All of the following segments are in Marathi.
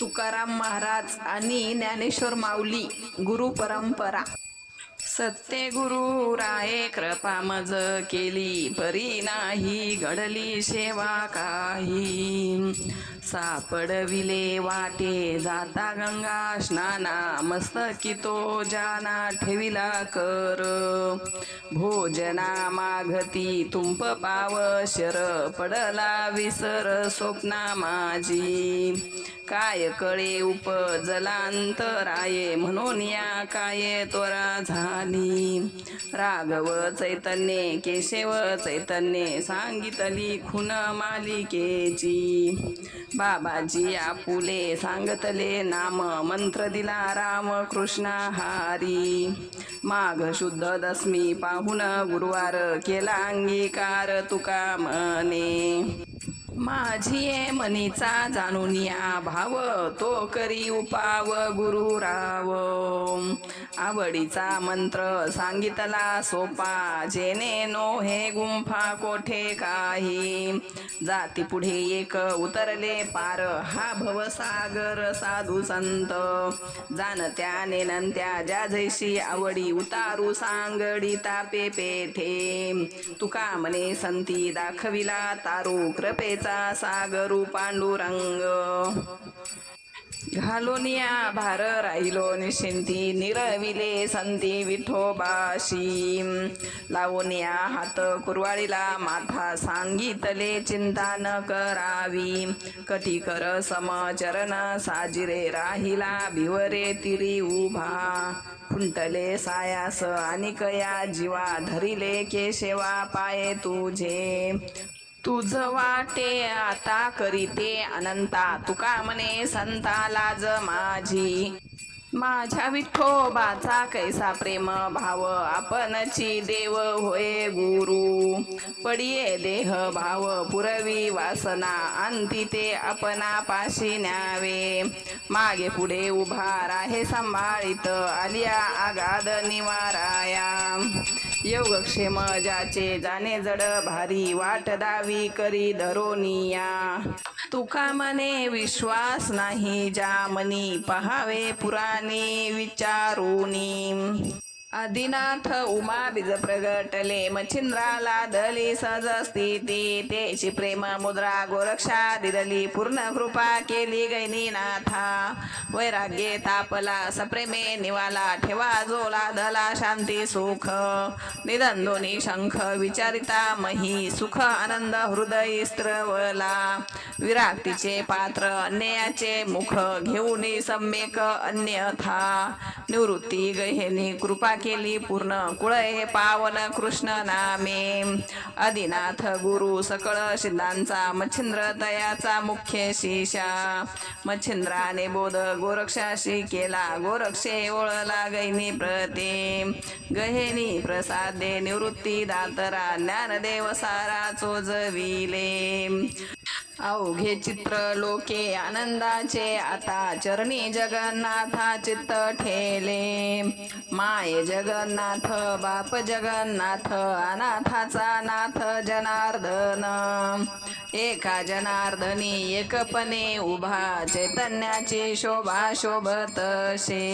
तुकाराम महाराज आणि ज्ञानेश्वर माऊली गुरु परंपरा. सत्य गुरु राये कृपा मज केली परी नाही घडली सेवा काही. सापडविले वाटे जाता गंगा स्नाना मस्तकी तो जाना ठेविला कर. भोजना मागती तुंप पाव शर पडला विसर स्वप्ना माझी. काय कळे उपजलांतराये? म्हणून या काय त्वरा झाली? राघव चैतन्ये केशव चैतन्ये सांगितली खुन मालिकेची. बाबाजी आपुले सांगतले नाम मंत्र दिला राम कृष्णा हारी. माघ शुद्ध दशमी पाहून गुरुवार केला अंगीकार तुका मने माझी ये मनीचा जाणून या भाव तो करी उपाव गुरु राव. आवडीचा मंत्र सांगितला सोपा जेने नो हे गुंफा कोठे काही? जाती पुढे एक उतरले पार हा भवसागर साधू संत. जाणत्या नेनंत्या ज्या जैशी आवडी उतारू सांगडी तापे पेठे. तुका मने संती दाखविला तारू कृपेचा सागरू पांडुरंग. घालून या भार राहिलो निशिंती निरविले संती विठोबाशी. लावून या हात कुरवाळीला माथा सांगितले चिंता न करावी. कटी कर समचरण साजिरे राहिला भिवरे तिरी उभा. खुंटले सायास आणि कया जीवा धरिले केशवा पाये तुझे. तुझ वाटे आता करीते अनंता. तुका म्हणे संता लाज माझी. माझ्या विठोबाचा कैसा प्रेम भाव. आपणची देव होय गुरु. पडिये देह भाव पुरवी वासना. अंती ते आपणा पाशी न्यावे. मागे पुढे उभा राहे सांभाळीत. आलिया आगाद निवाराया. योगक्षेम ज्याचे जाणे जड भारी वाट दावी करी धरोनिया. तुका मने विश्वास नाही ज्या मनी पहावे पुराणे विचारुनी. आदिनाथ उमा बीज प्रगटले मच्छिंद्राला दली सहज स्थिती तेची प्रेम मुद्रा गोरक्षा दिदली पूर्ण कृपा केली गैनीनाथा. वैराग्ये तापला सप्रेमे निवाला ठेवा जोला दला शांती सुख. निधन दोन्ही शंख विचारिता मही सुख आनंद हृदय स्त्रवला. विराक्तीचे पात्र अन्यायाचे मुख घेऊन सम्यक अन्यथा. निवृत्ती गहेनी कृपा केली पूर्ण कुळे पावन कृष्ण नामे. आदिनाथ गुरु सकळ सिद्धांचा मच्छिंद्र तयाचा मुख्य शिशा मच्छिंद्राने बोध गोरक्षाशी केला गोरक्षे ओळला गैनी प्रते. गहेनी प्रसादे निवृत्ती दातरा ज्ञानदेव सारा चोजविले. अवघे चित्र लोके आनंदाचे आता चरणी जगन्नाथा चित्त ठेले. माय जगन्नाथ बाप जगन्नाथ अनाथाचा नाथ जनार्दन. एका जनार्दनी एकपणे उभा चैतन्याची शोभा शोभतसे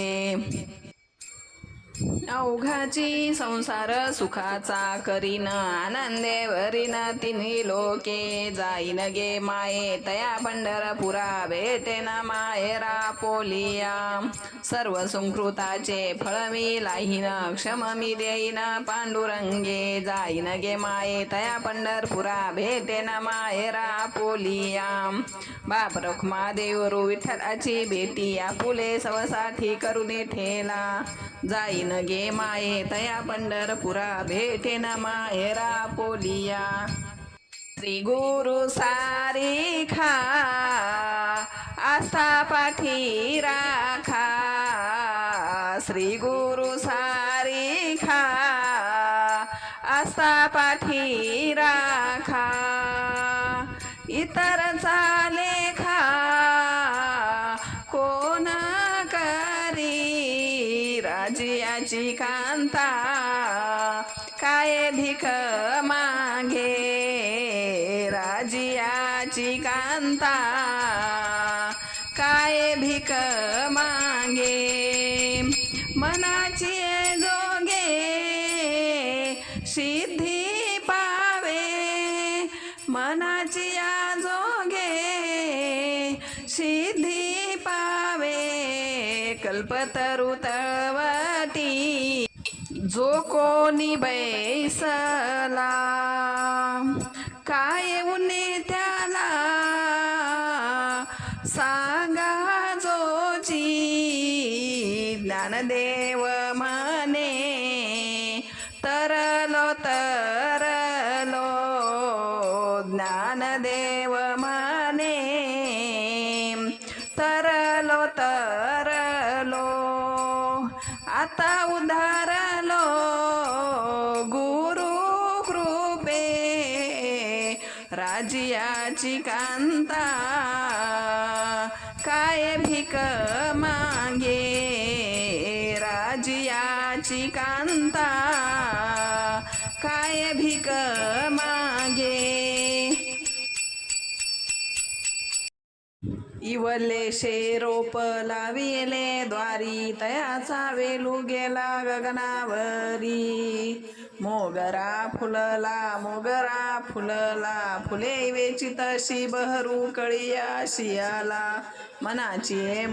अवघाची संसार सुखाचा करीन आनंदे वरीन तिन्ही लोके जाईन गे माये. तया पंढरपुरा भेटेन मायेरा पोलिया सर्व संकृताचे फळ मी लाहीन क्षम मी देईन. पांडुरंगे जाईन गे माये. तया पंढरपुरा भेटेन मायेरा पोलिया बाप रखमा देवरू विठ्ठलाची भेटी आपुले सवसाठी करुणी ठेला. जाईन गे माये तया पंढरपुरा भेटेन माहेरा पोलिया. श्री गुरु सारी खा आस्था पाठी राखा. श्री गुरु सारी खा आस्था पाठी राखा. इतर मागे राजियाची कांता. काय भिक मागे? मनाची जोगे. सिद्धी पावे. मनाची जोगे. सिद्धी पावे. कल्पतरू तळवटी जो कोणी बैसला काय उन्हे त्याला सांगा जोची ज्ञानदेव. राजियाची कांता काय भिक मागे? राजियाची कांता काय भिक इवले रोप लाविले द्वारी तयाचा वेलू गेला गगनावरी. मोगरा फुलला मोगरा फुलला फुले वेची तशी बहरू कळी शियाला. मनाची